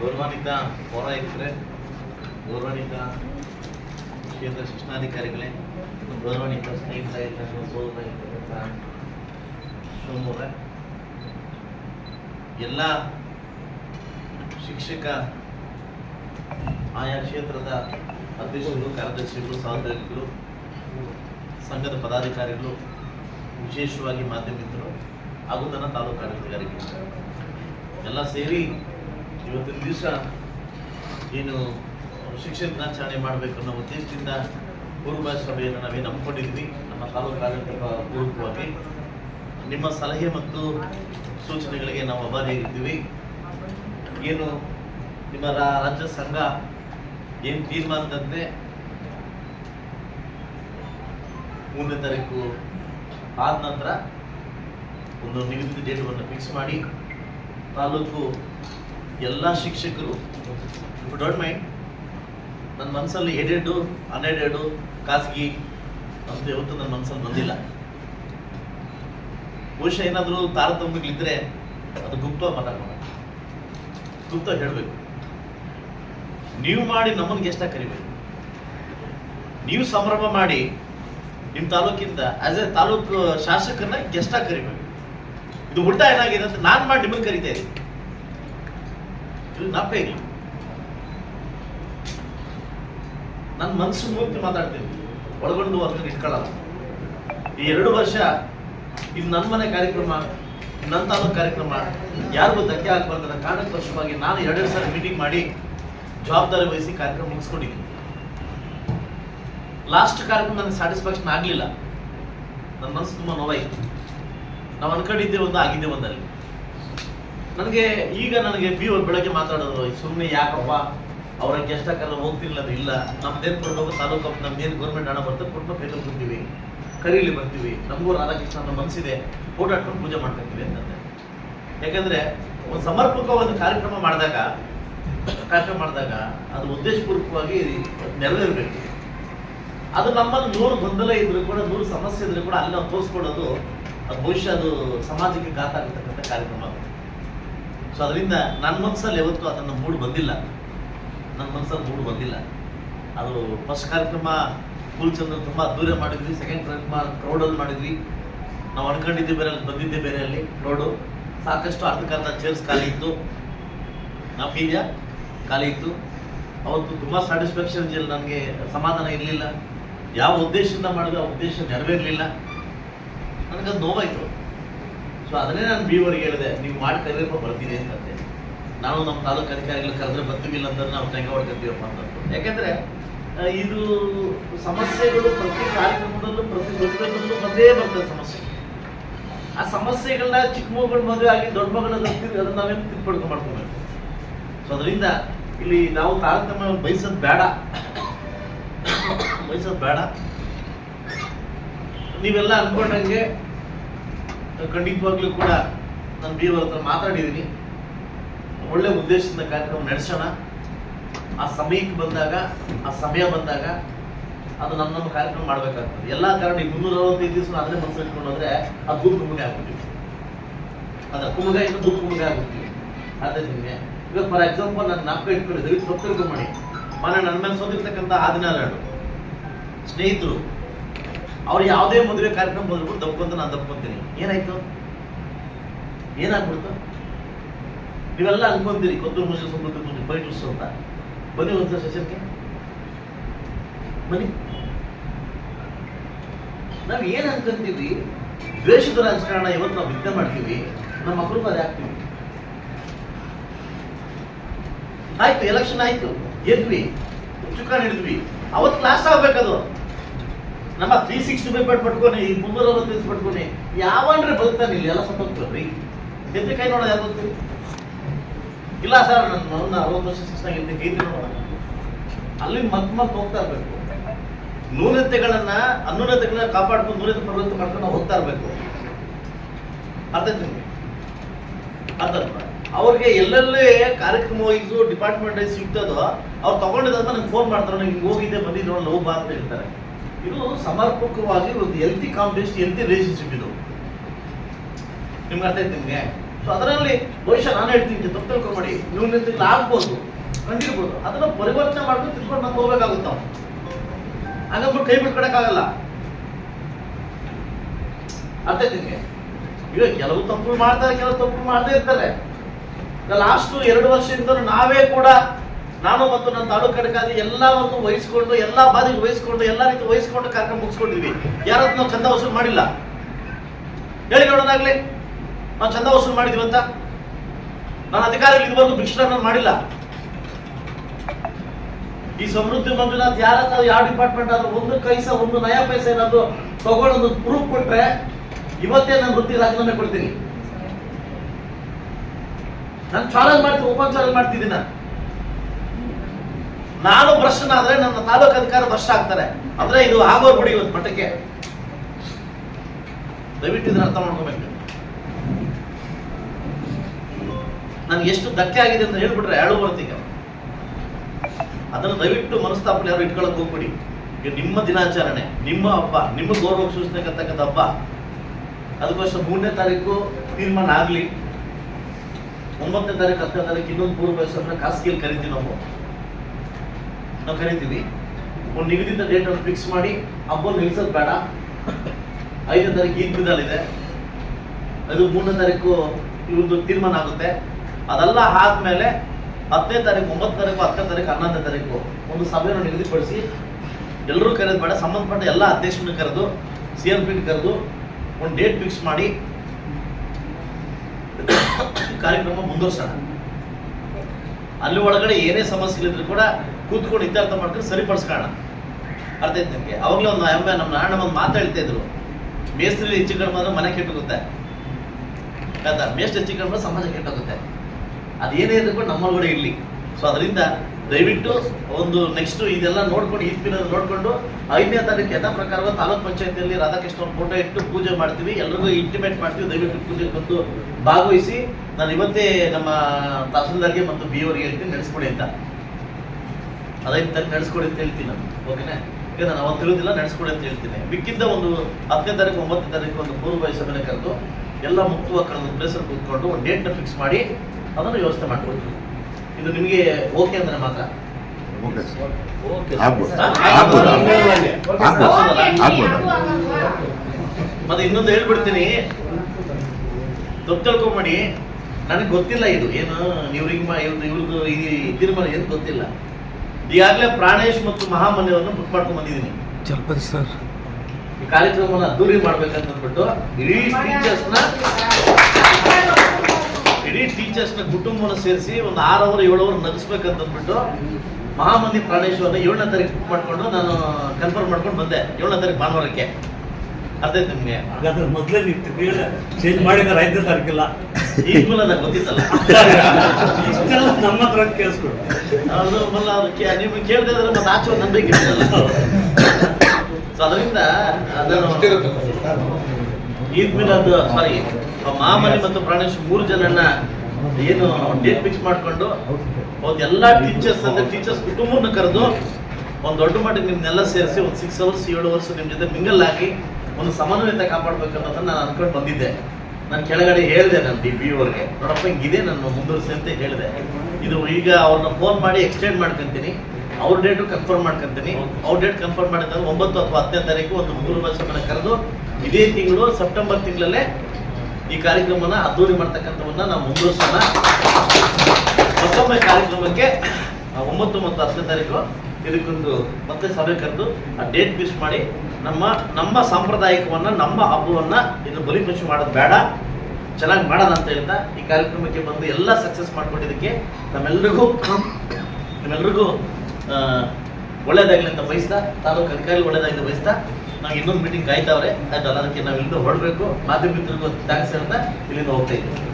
ಗೌರವಾನ್ವಿತ ಪೌರಾಯುಕ್ತರೆ, ಗೌರವಾನ್ವಿತ ಕ್ಷೇತ್ರ ಶಿಕ್ಷಣಾಧಿಕಾರಿಗಳೇ, ಗೌರವಾನ್ವಿತ ಸ್ನೇಹಿತರಾಗಿರ್ತಕ್ಕಂಥ ಸೋದರಾಗಿರ್ತಕ್ಕಂಥ ಸೋಮವಾರ ಎಲ್ಲ ಶಿಕ್ಷಕ ಆಯಾ ಕ್ಷೇತ್ರದ ಅಧ್ಯಕ್ಷರು, ಕಾರ್ಯದರ್ಶಿಗಳು ಸಹೋದರಿಗಳು ಸಂಘದ ಪದಾಧಿಕಾರಿಗಳು, ವಿಶೇಷವಾಗಿ ಮಾಧ್ಯಮಿಕರು ಹಾಗೂ ನನ್ನ ತಾಲೂಕು ಎಲ್ಲ ಸೇರಿ ಇವತ್ತಿನ ದಿವಸ ಏನು ಶಿಕ್ಷಣ ದಿನಾಚರಣೆ ಮಾಡಬೇಕು ಅನ್ನೋ ಉದ್ದೇಶದಿಂದ ಪೂರ್ವ ಸಭೆಯನ್ನು ನಾವೇನು ಹಮ್ಮಿಕೊಂಡಿದ್ವಿ, ನಮ್ಮ ತಾಲೂಕು ಕಾರ್ಯಕ್ರಮ ಪೂರ್ವಕವಾಗಿ. ನಿಮ್ಮ ಸಲಹೆ ಮತ್ತು ಸೂಚನೆಗಳಿಗೆ ನಾವು ಅಭಾರಿಯಾಗಿದ್ದೀವಿ ಏನು ನಿಮ್ಮ ರಾಜ್ಯ ಸಂಘ ಏನು ತೀರ್ಮಾನದಂತೆ ಮೂರನೇ ತಾರೀಕು ಆದ ನಂತರ ಒಂದು ನಿಗದಿತ ಡೇಟವನ್ನು ಫಿಕ್ಸ್ ಮಾಡಿ ತಾಲೂಕು ಎಲ್ಲ ಶಿಕ್ಷಕರು ಡೋಂಟ್ ಮೈಂಡ್ ನನ್ನ ಮನಸ್ಸಲ್ಲಿ ಎಡೆಡು ಅನ್ಎಡೆಡು ಖಾಸಗಿ ಅಂತ ಯಾವತ್ತೂ ನನ್ನ ಮನಸ್ಸಲ್ಲಿ ಬಂದಿಲ್ಲ. ಬಹುಶಃ ಏನಾದರೂ ತಾರತಮ್ಯಗಳಿದ್ರೆ ಅದು ಗುಪ್ತ ಮಾತಾಡೋಣ ಗುಪ್ತ ಹೇಳಬೇಕು. ನೀವು ಮಾಡಿ ನಮ್ಮನ್ನು ಎಷ್ಟ ಕರಿಬೇಕು? ನೀವು ಸಂಭ್ರಮ ಮಾಡಿ ನಿಮ್ಮ ತಾಲೂಕಿಂದ ಆಸ್ ಎ ತಾಲೂಕು ಶಾಸಕರನ್ನ ಗೆಸ್ಟಾಗಿ ಕರಿಬೇಕು? ಇದು ಉಲ್ಟಾ ಏನಾಗಿದೆ ಅಂತ ನಾನು ಮಾಡಿ ನಿಮ್ಮನ್ನು ಕರಿತಾ ಇದ್ದೀನಿ. ಇದು ನಾಪೇ ಇಲ್ಲ. ನನ್ನ ಮನಸ್ಸು ಮೂರ್ತಿ ಮಾತಾಡ್ತೀನಿ. ಒಳಗೊಂಡು ಹೊರಗಡೆ ಇಟ್ಕೊಳ್ಳಲ್ಲ. ಈ ಎರಡು ವರ್ಷ ಇದು ನನ್ನ ಮನೆ ಕಾರ್ಯಕ್ರಮ ನನ್ನ ತಾಲೂಕು ಕಾರ್ಯಕ್ರಮ ಯಾರಿಗೂ ಧಕ್ಕೆ ಆಗ್ಬಾರ್ದು ಅನ್ನೋ ವರ್ಷವಾಗಿ ನಾನು ಎರಡೆರಡು ಸಾರಿ ಮೀಟಿಂಗ್ ಮಾಡಿ ಜವಾಬ್ದಾರಿ ವಹಿಸಿ ಕಾರ್ಯಕ್ರಮ ಮುಗಿಸ್ಕೊಂಡಿದ್ದೀನಿ. ಲಾಸ್ಟ್ ಕಾರ್ಯಕ್ರಮ ನನಗೆ ಸ್ಯಾಟಿಸ್ಫ್ಯಾಕ್ಷನ್ ಆಗಲಿಲ್ಲ. ನನ್ನ ಮನಸ್ಸು ತುಂಬ ನೋವಾಯಿತು. ನಾವು ಅನ್ಕೊಂಡಿದ್ದೆ ಒಂದು, ಆಗಿದ್ದೆ ಒಂದಲ್ಲಿ. ನನಗೆ ಈಗ ನನಗೆ ಬಿ ಅವ್ರು ಬೆಳಗ್ಗೆ ಮಾತಾಡೋದು ಸುಮ್ಮನೆ ಯಾಕಪ್ಪ? ಅವರ ಗೆಸ್ಟ್ ಹಾಕಲ್ಲ ಹೋಗ್ತಿಲ್ಲ ಅದು ಇಲ್ಲ. ನಮ್ದೇನು ಕೊಡಬೇಕು ತಾಲೂಕು ನಮ್ದೇನು ಗೌರ್ಮೆಂಟ್ ಹಣ ಬರ್ತದೆ ಕೊಟ್ಟು ಕೈಲಿ ಬರ್ತೀವಿ ಕರೀಲಿ ಬರ್ತೀವಿ. ನಮಗೂ ರಾಧಾಕೃಷ್ಣ ಮನಸ್ಸಿದೆ ಫೋಟೋ ಪೂಜೆ ಮಾಡ್ಕೊತೀವಿ ಅಂತಂದೆ. ಯಾಕಂದರೆ ಒಂದು ಸಮರ್ಪಕ ಒಂದು ಕಾರ್ಯಕ್ರಮ ಮಾಡಿದಾಗ ಕಾರ್ಯಕ್ರಮ ಮಾಡಿದಾಗ ಅದು ಉದ್ದೇಶಪೂರ್ವಕವಾಗಿ ನೆರವೇರಬೇಕು. ಅದು ನಮ್ಮಲ್ಲಿ ನೂರು ಗೊಂದಲ ಇದ್ರೂ ಕೂಡ, ನೂರು ಸಮಸ್ಯೆ ಇದ್ರೂ ಕೂಡ ಅಲ್ಲಿ ನಾವು ತೋರಿಸ್ಕೊಡೋದು ಅದು ಬಹುಶಃ ಅದು ಸಮಾಜಕ್ಕೆ ಘಾತ ಆಗಿರ್ತಕ್ಕಂಥ ಕಾರ್ಯಕ್ರಮ. ಸೊ ಅದರಿಂದ ನನ್ನ ಮನಸ್ಸಲ್ಲಿ ಯಾವತ್ತೂ ಅದನ್ನು ಮೂಡ್ ಬಂದಿಲ್ಲ. ನನ್ನ ಮನಸ್ಸಲ್ಲಿ ಮೂಡ್ ಬಂದಿಲ್ಲ. ಅದು ಫಸ್ಟ್ ಕಾರ್ಯಕ್ರಮ ಚಂದ್ರ ತುಂಬ ಅದ್ದೂರಿ ಮಾಡಿದ್ವಿ. ಸೆಕೆಂಡ್ ಕಾರ್ಯಕ್ರಮ ಕ್ರೌಡಲ್ಲಿ ಮಾಡಿದ್ವಿ. ನಾವು ಅನ್ಕೊಂಡಿದ್ದೆ ಬೇರೆ ಅಲ್ಲಿ, ಬಂದಿದ್ದೆ ಬೇರೆ ಅಲ್ಲಿ ಕ್ರೌಡು ಸಾಕಷ್ಟು ಅರ್ಧಕ್ಕರ್ಧ ಚೇರ್ಸ್ ಖಾಲಿ ಇತ್ತು. ನಾವು ಇದೆಯಾ ಖಾಲಿ ಇತ್ತು. ಅವತ್ತು ತುಂಬ ಸ್ಯಾಟಿಸ್ಫ್ಯಾಕ್ಷನ್ ನನಗೆ ಸಮಾಧಾನ ಇರಲಿಲ್ಲ. ಯಾವ ಉದ್ದೇಶದಿಂದ ಮಾಡಿದ್ರೆ ಆ ಉದ್ದೇಶ ನೆರವೇರಲಿಲ್ಲ. ನನಗದು ನೋವಾಯಿತು. ಸೊ ಅದನ್ನೇ ನಾನು ಬಿ ಹೇಳಿದೆ, ನೀವು ಮಾಡಿ ಕರೀರಪ್ಪ ಬರ್ತೀನಿ ಅಂತಂದೆ ನಾವು ನಮ್ಮ ತಾಲೂಕು ಅಧಿಕಾರಿಗಳು ಕರೆದ್ರೆ ಬರ್ತೀವಿಲ್ಲ ಅಂತಂದ್ರೆ ನಾವು ತೆಂಗ ಹೊಡ್ಕೊತೀವಪ್ಪ ಅಂತ ಯಾಕೆಂದ್ರೆ ಇದು ಸಮಸ್ಯೆಗಳು ಪ್ರತಿ ಕಾರ್ಯಕ್ರಮದಲ್ಲೂ, ಪ್ರತಿ ದೊಡ್ಡದಲ್ಲೂ ಬಂದೇ ಬರ್ತದೆ ಸಮಸ್ಯೆ. ಆ ಸಮಸ್ಯೆಗಳನ್ನ ಚಿಕ್ಕ ಮಗಳು ಮದುವೆ ಆಗಿ ದೊಡ್ಡ ಮಗಳ ಅದನ್ನ ನಾವೇ ತಿಳ್ಕೊಂಡು ಮಾಡ್ಕೊಬೇಕು ಸೊ ಅದರಿಂದ ಇಲ್ಲಿ ನಾವು ತಾರತಮ್ಯ ಬಯಸೋದು ಬೇಡ. ಬಯಸೋದು ಬೇಡ. ನೀವೆಲ್ಲ ಅನ್ಕೊಂಡಂಗೆ ಖಂಡಿತವಾಗ್ಲೂ ಕೂಡ ನಾನು ಬಿ ಹತ್ರ ಮಾತಾಡಿದ್ದೀನಿ ಒಳ್ಳೆ ಉದ್ದೇಶದಿಂದ ಕಾರ್ಯಕ್ರಮ ನಡೆಸೋಣ. ಆ ಸಮಯಕ್ಕೆ ಬಂದಾಗ, ಆ ಸಮಯ ಬಂದಾಗ ಅದು ನಮ್ಮ ನಮ್ಮ ಕಾರ್ಯಕ್ರಮ ಮಾಡಬೇಕಾಗ್ತದೆ. ಎಲ್ಲ ಕಾರಣ ಮುನ್ನೂರ ಅರವತ್ತೈದು ದಿವಸ ಅದನ್ನೇ ಮನಸ್ಸು ಇಟ್ಕೊಂಡ್ರೆ ಅದು ದುಡ್ಡು ಕುಮುಗೆ ಆಗ್ಬಿಟ್ಟಿವಿ ಅದ ಕುಮುಗ ಇನ್ನು ದುಡ್ಡು ಕುಮುಗ ಆಗ್ಬಿಟ್ಟಿವಿ ನಿಮಗೆ ಇವಾಗ ಫಾರ್ ಎಕ್ಸಾಂಪಲ್ ನಾನು ನಾಲ್ಕು ಇಟ್ಕೊಂಡಿದ್ದೀವಿ ತಪ್ಪು ಮಾಡಿ. ಮನೆ ನನ್ನ ಮೇಲೆ ಸೋತಿರ್ತಕ್ಕಂಥ ಆದಿನಾರಾಯಣ ಸ್ನೇಹಿತರು ಅವ್ರು ಯಾವುದೇ ಮದುವೆ ಕಾರ್ಯಕ್ರಮ ಬಂದ್ಬಿಟ್ಟು ದಪ್ಕೊಂತ ನಾನು ದಪ್ಕೊಂತೀನಿ ಏನಾಯ್ತು? ಏನಾಗ್ಬಿಡ್ತು? ನೀವೆಲ್ಲ ಅನ್ಕೊಂತೀರಿ ಕೊತ್ತೂರು ಮುಂಚೆ ಸಮೃದ್ಧಿ ಮುಂಚೆ ಫೈಟರ್ಸ್ ಅಂತ. ಬನ್ನಿ ಒಂದು ಸೆಷನ್ಗೆ. ಬನ್ನಿ. ನಾವು ಏನ್ ಅನ್ಕೊಂತೀವಿ? ದ್ವೇಷದ ರಾಜಕಾರಣ ಇವತ್ತು ನಾವು ಯುದ್ಧ ಮಾಡ್ತೀವಿ? ನಮ್ಮ ಅಪರೂಪ ಅದೇ ಆಗ್ತೀವಿ. ಆಯ್ತು ಎಲೆಕ್ಷನ್ ಆಯ್ತು. ಗೆದ್ವಿ. ಚುಕ್ಕ ಹಿಡಿದ್ವಿ. ಅವತ್ತು ಲಾಸ್ಟ್ ಆಗ್ಬೇಕದು. ನಮ್ಮ ತ್ರೀ ಸಿಕ್ಸ್ಟಿ ಫೈವ್ ಪಟ್ ಪಟ್ಕೊನಿ, ಈ ಮುನ್ನೂರ ಅರವತ್ತೈದು ಪಟ್ಕೊನಿ, ಯಾವನ್ರಿ ಬದುಕ್ತಾನೆ ಇಲ್ಲಿ ಎಲ್ಲ ಸತ್ತೋಗ್ತದ್ರಿ ಎದ್ದು ಕೈ ನೋಡೋದು ಯಾರು ಗೊತ್ತಿ? ಇಲ್ಲ ಸರ್ ನನ್ನ ಅರವತ್ತು ವರ್ಷ ಶಿಕ್ಷಣ ಇಲ್ಲಿ ಕೈ ನೋಡೋಣ ಅಲ್ಲಿ ಮತ್ ಮತ್ ಹೋಗ್ತಾ ಇರ್ಬೇಕು. ನ್ಯೂನತೆಗಳನ್ನ ಅನ್ಯೂನತೆಗಳನ್ನ ಕಾಪಾಡ್ಕೊಂಡು ನ್ಯೂನತೆ ಪ್ರವೃತ್ತಿ ಮಾಡ್ಕೊಂಡು ಹೋಗ್ತಾ ಇರ್ಬೇಕು. ಅರ್ಥ ನಿಮಗೆ? ಅರ್ಥ? ಅವ್ರಿಗೆ ಎಲ್ಲೆಲ್ಲೇ ಕಾರ್ಯಕ್ರಮ ವೈಸು ಡಿಪಾರ್ಟ್ಮೆಂಟ್ ವೈಸ್ ಸಿಗ್ತದೋ, ಅವ್ರು ತಗೊಂಡಿದ್ದ ನಂಗೆ ಫೋನ್ ಮಾಡ್ತಾರೆ ನಂಗೆ ಹಿಂಗೆ ಹೋಗಿದ್ದೆ ಬಂದಿದ್ದು ನೋವು ಬಾ ಅಂತ ಹೇಳ್ತಾರೆ. ಇದು ಸಮರ್ಪಕವಾಗಿ ಒಂದು ಹೆಲ್ತಿ ಕಾಂಪಿಟೇಷನ್ ಹೆಲ್ತಿ ರಿಲೇಶನ್ಶಿಪ್ ಇದು. ನಿಮ್ಗೆ ಅರ್ಥ ಆಯ್ತು ನಿಮ್ಗೆ? ಸೊ ಅದರಲ್ಲಿ ಬಹುಶಃ ನಾನು ಹೇಳ್ತೀನಿ ತಪ್ಪು ತಿಳ್ಕೊಬೇಡಿ. ನಿಂತಿಲ್ಲ ಆಗ್ಬೋದು, ಕಂಡಿರ್ಬೋದು. ಅದನ್ನ ಪರಿವರ್ತನೆ ಮಾಡ್ಕೊಂಡು ತಿಳ್ಕೊಂಡು ನಮ್ಗೆ ಹೋಗ್ಬೇಕಾಗುತ್ತೆ ನಾವು ಹಂಗಂದ್ಬಿಟ್ಟು ಕೈ ಬಿಟ್ಕೊಡಕ್ಕಾಗಲ್ಲ ಅರ್ಥ ಆಯ್ತು ನಿಮಗೆ? ಈಗ ಕೆಲವು ತಪ್ಪು ಮಾಡ್ತಾರೆ, ಕೆಲವು ತಪ್ಪು ಮಾಡದೇ ಇರ್ತಾರೆ. ಲಾಸ್ಟ್ ಎರಡು ವರ್ಷದಿಂದ ನಾವೇ ಕೂಡ ನಾನು ಮತ್ತು ನನ್ನ ತಾಲೂಕು ಅಧಿಕಾರಿ ಎಲ್ಲವನ್ನು ವಹಿಸ್ಕೊಂಡು, ಎಲ್ಲ ಬಾರಿಗೆ ವಹಿಸ್ಕೊಂಡು, ಎಲ್ಲ ರೀತಿ ವಹಿಸ್ಕೊಂಡು ಕಾರ್ಯಕ್ರಮ ಮುಗಿಸ್ಕೊಂಡಿದ್ವಿ. ಯಾರತ್ರ ನಾವು ಚಂದ ವಸೂಲು ಮಾಡಿಲ್ಲ? ಹೇಳಿ ನೋಡೋದಾಗ್ಲಿ ನಾವು ಚಂದ ವಸೂಲು ಮಾಡಿದ್ವಿ ಅಂತ? ನಾನು ಅಧಿಕಾರಿಗಳು ಇದುವರೆಗೂ ಭಿಕ್ಷಣ ಮಾಡಿಲ್ಲ. ಈ ಸಮೃದ್ಧಿ ಮಂಜುನಾಥ್ ಯಾರ ಹತ್ರ ಯಾವ ಡಿಪಾರ್ಟ್ಮೆಂಟ್ ಆದ್ರೂ ಒಂದು ಕೈಸ, ಒಂದು ನಯಾ ಪೈಸ ಏನಾದ್ರು ತಗೊಂಡು ಪ್ರೂಫ್ ಕೊಟ್ರೆ ಇವತ್ತೇ ನಾನು ವೃತ್ತಿ ರಾಜೀನಾಮೆ ಕೊಡ್ತೀನಿ. ನಾನು ಚಾಲೆಂಜ್ ಮಾಡ್ತೀನಿ ಓಪನ್ ಚಾಲೆಂಜ್ ಮಾಡ್ತಿದ್ದೀನಿ ನಾನು. ನಾನು ಭ್ರಷ್ಟನಾದ್ರೆ ನನ್ನ ತಾಲೂಕು ಅಧಿಕಾರ ಭ್ರಷ್ಟ ಆಗ್ತಾರೆ. ಅಂದ್ರೆ ಇದು ಆಗೋ ಆಗೋಗ್ಬಿಡಿ ಇವತ್ತು ಮಠಕ್ಕೆ. ದಯವಿಟ್ಟು ಇದನ್ನ ಅರ್ಥ ಮಾಡ್ಕೋಬೇಕು. ನನ್ಗೆ ಎಷ್ಟು ಧಕ್ಕೆ ಆಗಿದೆ ಅಂತ ಹೇಳ್ಬಿಟ್ರೆ ಎರಡು ಬರ್ತೀಗ ಅದನ್ನು ದಯವಿಟ್ಟು ಮನಸ್ತಾಪನೆ ಯಾರು ಇಟ್ಕೊಳಕ್ ಹೋಗ್ಬಿಡಿ. ನಿಮ್ಮ ದಿನಾಚರಣೆ, ನಿಮ್ಮ ಹಬ್ಬ, ನಿಮ್ಮ ಗೌರವ ಸೂಚನೆಗತಕ್ಕಂಥ ಹಬ್ಬ. ಅದಕ್ಕೋಸ್ಕರ ಮೂರನೇ ತಾರೀಕು ತೀರ್ಮಾನ ಆಗ್ಲಿ. ಒಂಬತ್ತನೇ ತಾರೀಕು ಹತ್ತನೇ ತಾರೀಕು ಇನ್ನೊಂದು ಪೂರ್ವ ವಯಸ್ಸನ್ನ ಖಾಸಗಿಯಲ್ಲಿ ಕರಿತೀವಿ ನಾವು. ನಾವು ಕರಿತೀವಿ. ಒಂದು ನಿಗದಿತ ಡೇಟ್ ಅನ್ನು ಫಿಕ್ಸ್ ಮಾಡಿ, ಹಬ್ಬ ನಿಲ್ಸೋದು ಬೇಡ. ಐದನೇ ತಾರೀಕು ಈದ್ ಬಿದ್ದಲ್ಲಿದೆ ಅದು ಮೂರನೇ ತಾರೀಕು ಇವ್ರದ್ದು ತೀರ್ಮಾನ ಆಗುತ್ತೆ. ಅದೆಲ್ಲ ಆದ್ಮೇಲೆ ಹತ್ತನೇ ತಾರೀಕು ಒಂಬತ್ತು ತಾರೀಕು ಹತ್ತನೇ ತಾರೀಕು ಹನ್ನೊಂದನೇ ತಾರೀಕು ಒಂದು ಸಭೆಯನ್ನು ನಿಗದಿಪಡಿಸಿ ಎಲ್ಲರೂ ಕರೆಯೋದು ಬೇಡ. ಸಂಬಂಧಪಟ್ಟ ಎಲ್ಲ ಅಧ್ಯಕ್ಷರನ್ನು ಕರೆದು ಸಿ ಎಂ ಪಿ ಕರೆದು ಒಂದು ಡೇಟ್ ಫಿಕ್ಸ್ ಮಾಡಿ ಕಾರ್ಯಕ್ರಮ ಮುಂದುವರ್ಸೋಣ. ಅಲ್ಲಿ ಒಳಗಡೆ ಏನೇ ಸಮಸ್ಯೆಗಳಿದ್ರು ಕೂಡ ಕೂತ್ಕೊಂಡು ಇತ್ಯರ್ಥ ಮಾಡ್ಕೊಂಡು ಸರಿಪಡಿಸ್ಕೋಣ ಅರ್ಥ ಆಯ್ತು ನಿಮಗೆ? ಅವಾಗಲೇ ಒಂದು ಎಮ್ಮೆ ನಮ್ಮ ನಾರಾಯಣಮ್ಮ ಒಂದು ಮಾತಾಡ್ತಾ ಇದ್ರು. ಮೇಸ್ತ್ರಿ ಹೆಚ್ಚು ಕಡಿಮೆ ಮನೆ ಕೆಟ್ಟೋಗುತ್ತೆ. ಆಯ್ತಾ ಮೇಸ್ಟ್ ಹೆಚ್ಚು ಕಡಿಮೆ ಸಮಾಜ ಕೆಟ್ಟೋಗುತ್ತೆ. ಅದೇನೇ ಇದ್ರು ಕೂಡ ನಮ್ಮೊಳಗಡೆ ಇರಲಿ. ಸೊ ಅದರಿಂದ ದಯವಿಟ್ಟು ಒಂದು ನೆಕ್ಸ್ಟ್ ಇದೆಲ್ಲ ನೋಡ್ಕೊಂಡು, ಈ ದಿನ ನೋಡ್ಕೊಂಡು ಐದನೇ ತಾರೀಕು ಯಥಾ ಪ್ರಕಾರ ತಾಲೂಕ್ ಪಂಚಾಯತಿಯಲ್ಲಿ ರಾಧಾಕೃಷ್ಣ ಫೋಟೋ ಇಟ್ಟು ಪೂಜೆ ಮಾಡ್ತೀವಿ. ಎಲ್ರಿಗೂ ಇಂಟಿಮೇಟ್ ಮಾಡ್ತೀವಿ. ದಯವಿಟ್ಟು ಪೂಜೆಗೆ ಬಂದು ಭಾಗವಹಿಸಿ. ನಾನು ಇವತ್ತೇ ನಮ್ಮ ತಹಸೀಲ್ದಾರ್ಗೆ ಮತ್ತು ಬಿ ಅವರಿಗೆ ಹೇಳ್ತೀನಿ ನಡೆಸ್ಕೊಡಿ ಅಂತ. ಅದೈದು ತಾರೀಕು ನಡೆಸ್ಕೊಡಿ ಅಂತ ಹೇಳ್ತೀನಿ ನಾನು ಓಕೆನಾ ಈಗ ನಾನು ಅವತ್ತು ತಿಳಿದಿಲ್ಲ ನಡೆಸ್ಕೊಡಿ ಅಂತ ಹೇಳ್ತೀನಿ. ಮಿಕ್ಕಿದ್ದ ಒಂದು ಹತ್ತನೇ ತಾರೀಕು ಒಂಬತ್ತನೇ ತಾರೀಕು ಒಂದು ಪೂರ್ವ ಸಭೆ ಕರೆದು ಎಲ್ಲ ಮುಕ್ತವಾಗಿ ಕರೆದು ಪ್ಲೇಸಲ್ಲಿ ಕೂತ್ಕೊಂಡು ಒಂದು ಡೇಟ್ನ ಫಿಕ್ಸ್ ಮಾಡಿ ಅದನ್ನು ವ್ಯವಸ್ಥೆ ಮಾಡ್ಕೊಡ್ತೀನಿ ಇದು ನಿಮಗೆ ಓಕೆ ಅಂದರೆ ಮಾತ್ರ. ಮತ್ತೆ ಇನ್ನೊಂದು ಹೇಳ್ಬಿಡ್ತೀನಿ. ತಪ್ಪು ತಿಳ್ಕೊಂಬೇಡಿ ನನಗೆ ಗೊತ್ತಿಲ್ಲ ಇದು. ಏನು ಇವ್ರಿಗೆ ಇವ್ರದ್ದು ಈ ತೀರ್ಮಾನ ಏನು ಗೊತ್ತಿಲ್ಲ. ಈಗಾಗಲೇ ಪ್ರಾಣೇಶ್ ಮತ್ತು ಮಹಾಮನ್ಯವನ್ನು ಬುಕ್ ಮಾಡ್ಕೊಂಡು ಬಂದಿದ್ದೀನಿ. ಚಲಪತಿ ಸರ್ ಈ ಕಾರ್ಯಕ್ರಮವನ್ನು ಅದ್ದೂರಿ ಮಾಡ್ಬೇಕಂತಂದ್ಬಿಟ್ಟು ಇಡೀ ಟೀಚರ್ಸ್ನ ಇಡೀ ಟೀಚರ್ಸ್ನ ಕುಟುಂಬವನ್ನು ಸೇರಿಸಿ ಒಂದು ಆರು ಅವರ್ ಏಳು ಅವರ್ ನಡೆಸ್ಬೇಕಂತಂದ್ಬಿಟ್ಟು ಮಹಾಮಂದಿ ಪ್ರಾಣೇಶ್ವರನ್ನ ಏಳನೇ ತಾರೀಕು ಬುಕ್ ಮಾಡಿಕೊಂಡು ನಾನು ಕನ್ಫರ್ಮ್ ಮಾಡ್ಕೊಂಡು ಬಂದೆ. ಏಳನೇ ತಾರೀಕು ಭಾನುವಾರಕ್ಕೆ. ಅರ್ಥ ನಿಮ್ಗೆ. ಹಾಗಾದ್ರೆ ಮೊದಲೇ ನೀವು ಚೇಂಜ್ ಮಾಡಿದ್ರೆ ರೈತ ತಾರೀಕಿಲ್ಲ. ಈಗಲೂ ನನಗೆ ಗೊತ್ತಿತ್ತಲ್ಲ. ಇಷ್ಟೆಲ್ಲ ನಮ್ಮ ಹತ್ರ ಕೇಳಿಸ್ಕೊಡು. ಅದು ಅದಕ್ಕೆ ನಿಮ್ಗೆ ಕೇಳ್ತಾ ಇದ್ರೆ ಮತ್ತೆ ಆಚೆ ಒಂದು ನಂಬಿಕೆ ಸೊ ಅದರಿಂದ ಈದ್ ಮಿಲಾದ್ ಸಾರಿ ಮಾಮನಿ ಮತ್ತು ಪ್ರಾಣೇಶ್ ಮೂರು ಜನನ್ನ ಏನು ಡೇಟ್ ಫಿಕ್ಸ್ ಮಾಡ್ಕೊಂಡು ಒಂದು ಎಲ್ಲ ಟೀಚರ್ಸ್ ಅಂದ್ರೆ ಟೀಚರ್ಸ್ ಕುಟುಂಬನ ಕರೆದು ಒಂದು ದೊಡ್ಡ ಮಟ್ಟಿಗೆ ನಿಮ್ನೆಲ್ಲ ಸೇರಿಸಿ ಒಂದು ಸಿಕ್ಸ್ ಅವರ್ಸ್ ಏಳು ವರ್ಷ ನಿಮ್ಮ ಜೊತೆ ಮಿಂಗಲ್ ಹಾಕಿ ಒಂದು ಸಮನ್ವಯತೆ ಕಾಪಾಡ್ಬೇಕನ್ನೋದನ್ನ ನಾನು ಅನ್ಕೊಂಡು ಬಂದಿದ್ದೆ. ನಾನು ಕೆಳಗಡೆ ಹೇಳಿದೆ ನನ್ನ ಡಿ ಪಿ ಅವ್ರಿಗೆ, ನೋಡಪ್ಪ ಇದೆ ನಾನು ಮುಂದುವರಿಸಿ ಅಂತ ಹೇಳಿದೆ. ಇದು ಈಗ ಅವ್ರನ್ನ ಫೋನ್ ಮಾಡಿ ಎಕ್ಸ್ಟೆಂಡ್ ಮಾಡ್ಕೊಂತೀನಿ. ಅವ್ರ ಡೇಟು ಕನ್ಫರ್ಮ್ ಮಾಡ್ಕೊಂತೀನಿ. ಅವ್ರ ಡೇಟ್ ಕನ್ಫರ್ಮ್ ಮಾಡಿದ್ರೆ ಒಂಬತ್ತು ಅಥವಾ ಹತ್ತನೇ ತಾರೀಕು ಒಂದು ಮೂರು ವರ್ಷಗಳನ್ನ ಕರೆದು ಇದೇ ತಿಂಗಳು ಸೆಪ್ಟೆಂಬರ್ ತಿಂಗಳಲ್ಲೇ ಈ ಕಾರ್ಯಕ್ರಮನ ಅದ್ದೂರಿ ಮಾಡ್ತಕ್ಕಂಥವನ್ನ ನಾವು ಮುಂದುವರ್ಸೋಣ. ಮತ್ತೊಮ್ಮೆ ಕಾರ್ಯಕ್ರಮಕ್ಕೆ ಒಂಬತ್ತು ಮತ್ತು ಹತ್ತನೇ ತಾರೀಕು ಇದಕ್ಕೊಂದು ಮತ್ತೆ ಸಭೆ ಕರೆದು ಆ ಡೇಟ್ ಫಿಕ್ಸ್ ಮಾಡಿ ನಮ್ಮ ನಮ್ಮ ಸಾಂಪ್ರದಾಯಿಕವನ್ನು, ನಮ್ಮ ಹಬ್ಬವನ್ನು ಇದು ಬಲಿಪಶು ಮಾಡೋದು ಬೇಡ. ಚೆನ್ನಾಗಿ ಮಾಡೋಣ ಅಂತ ಹೇಳ್ತಾ ಈ ಕಾರ್ಯಕ್ರಮಕ್ಕೆ ಬಂದು ಎಲ್ಲ ಸಕ್ಸಸ್ ಮಾಡ್ಕೊಂಡಿದ್ದಕ್ಕೆ ನಮ್ಮೆಲ್ರಿಗೂ, ನಿಮ್ಮೆಲ್ರಿಗೂ ಒಳ್ಳೇದಾಗಲಿ ಅಂತ ಬಯಸ್ತಾ, ತಾಲೂಕು ಅಧಿಕಾರಿ ಒಳ್ಳೇದಾಗಲಿ ಬಯಸ್ತಾ, ನಾವು ಇನ್ನೊಂದು ಮೀಟಿಂಗ್ ಕಾಯ್ತಾವ್ರೆ ಆಯ್ತಲ್ಲ, ಅದಕ್ಕೆ ನಾವು ಇಲ್ಲಿಂದ ಹೊರಡಬೇಕು. ಮಾಧ್ಯಮ ಮಿತ್ರರಿಗೂ ಥ್ಯಾಂಕ್ಸ್ ಹೇಳ್ತಾ ಇಲ್ಲಿಂದ ಹೋಗ್ತಾ ಇದ್ದೀವಿ